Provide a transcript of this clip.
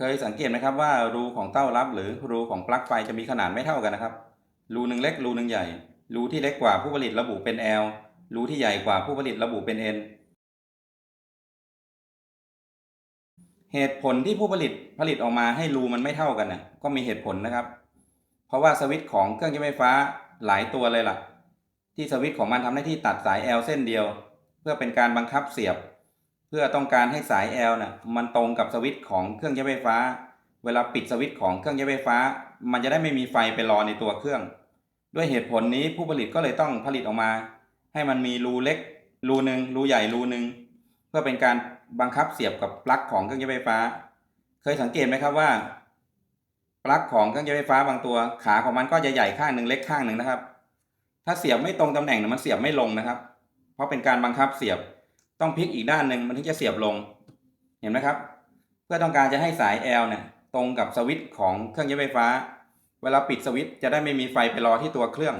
เคยสังเกตไหมครับว่ารูของเต้ารับหรือรูของปลั๊กไฟจะมีขนาดไม่เท่ากันนะครับ รูหนึ่งเล็กรูหนึ่งใหญ่ รูที่เล็กกว่าผู้ผลิตระบุเป็น L รูที่ใหญ่กว่าผู้ผลิตระบุเป็น N เหตุผลที่ผู้ผลิตผลิตออกมาให้รูมันไม่เท่ากันน่ะก็มีเหตุผลนะครับ เพราะว่าสวิตช์ของเครื่องใช้ไฟฟ้าหลายตัวเลยล่ะ ที่สวิตช์ของมันทำหน้าที่ตัดสาย L เส้นเดียว เพื่อเป็นการบังคับเสียบ เพื่อต้องการให้สาย L น่ะมันตรงกับสวิตช์ของเครื่องใช้ไฟฟ้า เวลาปิดสวิตช์ของเครื่องใช้ไฟฟ้า มันจะได้ไม่มีไฟไปรอในตัวเครื่อง ด้วยเหตุผลนี้ผู้ผลิตก็เลยต้องผลิตออกมา ให้มันมีรูเล็ก รูหนึ่งรูใหญ่รูหนึ่งเพื่อเป็นการบังคับเสียบกับปลั๊กของเครื่องใช้ไฟฟ้า เคยสังเกตไหมครับว่าปลั๊กของเครื่องใช้ไฟฟ้าบางตัว ขาของมันก็จะใหญ่ข้างหนึ่งเล็กข้างหนึ่งนะครับ ถ้าเสียบไม่ตรงตำแหน่งมันเสียบไม่ลงนะครับ เพราะเป็นการบังคับเสียบ ต้องพลิกอีกด้านหนึ่งมันถึงจะเสียบลง เห็นไหมครับ เพื่อต้องการจะให้สาย L เนี่ยตรงกับสวิตช์ของเครื่องใช้ไฟฟ้า เวลาปิดสวิตช์จะได้ไม่มีไฟไปรอที่ตัวเครื่อง